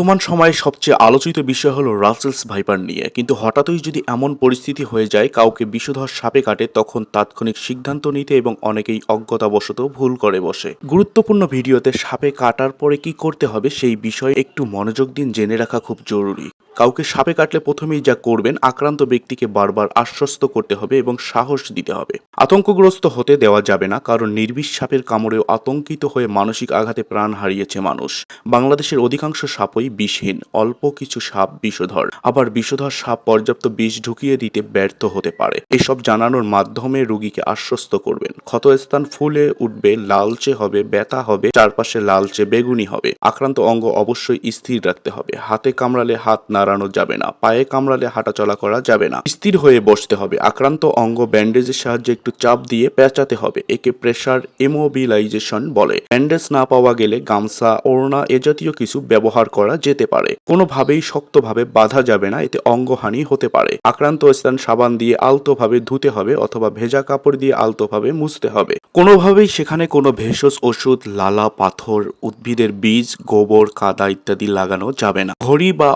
বর্তমান সময়ে সবচেয়ে আলোচিত বিষয় হলো রাসেলস ভাইপার নিয়ে। কিন্তু হঠাৎই যদি এমন পরিস্থিতি হয়ে যায়, কাউকে বিষধর সাপে কাটে, তখন তাৎক্ষণিক সিদ্ধান্ত নিতে এবং অনেকেই অজ্ঞতাবশত ভুল করে বসে। গুরুত্বপূর্ণ ভিডিওতে সাপে কাটার পরে কি করতে হবে সেই বিষয়ে একটু মনোযোগ দিন, জেনে রাখা খুব জরুরি। কাউকে সাপে কাটলে প্রথমেই যা করবেন, আক্রান্ত ব্যক্তিকে বারবার আশ্বস্ত করতে হবে এবং সাহস দিতে হবে। আতঙ্কগ্রস্ত হতে দেওয়া যাবে না, কারণ নির্বিষ সাপের কামড়েও আতঙ্কিত হয়ে মানসিক আঘাতে প্রাণ হারিয়েছে মানুষ। বাংলাদেশের অধিকাংশ সাপই বিষহীন, অল্প কিছু সাপ বিষধর। আবার বিষধর সাপ পর্যাপ্ত বিষ ঢুকিয়ে দিতে ব্যর্থ হতে পারে। এসব জানানোর মাধ্যমে রোগীকে আশ্বস্ত করবেন। ক্ষতস্থান ফুলে উঠবে, লালচে হবে, ব্যথা হবে, চারপাশে লালচে বেগুনি হবে। আক্রান্ত অঙ্গ অবশ্যই স্থির রাখতে হবে। হাতে কামড়ালে হাত নাড়ানো যাবে না, পায়ে কামড়ালে হাঁটাচলা করা যাবে না। স্থির হয়ে বসতে হবে। আক্রান্ত অঙ্গ ব্যান্ডেজের সাহায্যে একটু চাপ দিয়ে পেঁচাতে হবে, একে প্রেসার ইমোবিলাইজেশন বলে। ব্যান্ডেজ না পাওয়া গেলে গামছা, ওড়না এ জাতীয় কিছু ব্যবহার করা যেতে পারে। কোনোভাবেই শক্তভাবে বাধা যাবে না, এতে অঙ্গহানি হতে পারে। আক্রান্ত স্থান সাবান দিয়ে আলতোভাবে ধুতে হবে অথবা ভেজা কাপড় দিয়ে আলতোভাবে মুছতে হবে। কোনোভাবেই সেখানে কোনো ভেষজ ওষুধ, লালা, পাথর, উদ্ভিদের বীজ, গোবর, কাদা ইত্যাদি লাগানো যাবে না। ঘড়ি বা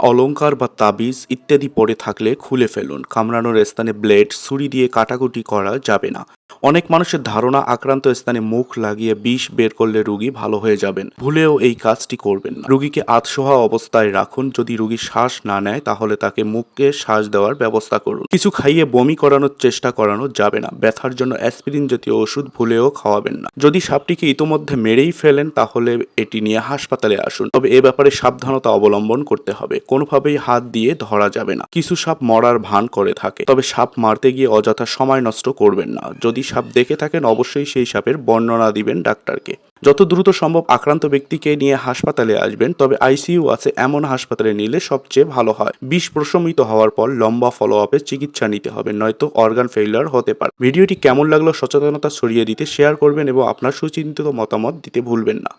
অলংকার বা তাবিজ ইত্যাদি পড়ে থাকলে খুলে ফেলুন। কামড়ানোর স্থানে ব্লেড, ছুরি দিয়ে কাটাকুটি করা যাবে না। অনেক মানুষের ধারণা আক্রান্ত স্থানে মুখ লাগিয়ে বিষ বের করলে রোগী ভালো হয়ে যাবেন। ভুলেও এই কাজটি করবেন না। রোগীকে আতসোহা অবস্থায় রাখুন। যদি রোগী শ্বাস না নেয়, তাহলে তাকে মুখকে শ্বাস দেওয়ার ব্যবস্থা করুন। কিছু খাইয়ে বমি করানোর চেষ্টা করানো যাবে না। ব্যথার জন্য অ্যাসপিরিন জাতীয় ওষুধ ভুলেও খাওয়াবেন না। যদি সাপটিকে ইতোমধ্যে মেরেই ফেলেন, তাহলে এটি নিয়ে হাসপাতালে আসুন। তবে এ ব্যাপারে সাবধানতা অবলম্বন করতে হবে। কোনোভাবেই হাত দিয়ে ধরা যাবে না। কিছু সাপ মরার ভান করে থাকে। তবে সাপ মারতে গিয়ে অযথা সময় নষ্ট করবেন না। যদি সাপ দেখে থাকেন, অবশ্যই সেই সাপের বর্ণনা দিবেন ডাক্তারকে। যত দ্রুত সম্ভব আক্রান্ত ব্যক্তিকে নিয়ে হাসপাতালে আসবেন, তবে আইসিইউ আছে এমন হাসপাতালে নিলে সবচেয়ে ভালো হয়। বিষ প্রশমিত হওয়ার পর লম্বা ফলো আপে চিকিৎসা নিতে হবে, নয়তো অর্গান ফেইলার হতে পারে। ভিডিওটি কেমন লাগল সচেতনতা ছড়িয়ে দিতে শেয়ার করবেন এবং আপনার সুচিন্তিত মতামত দিতে ভুলবেন না।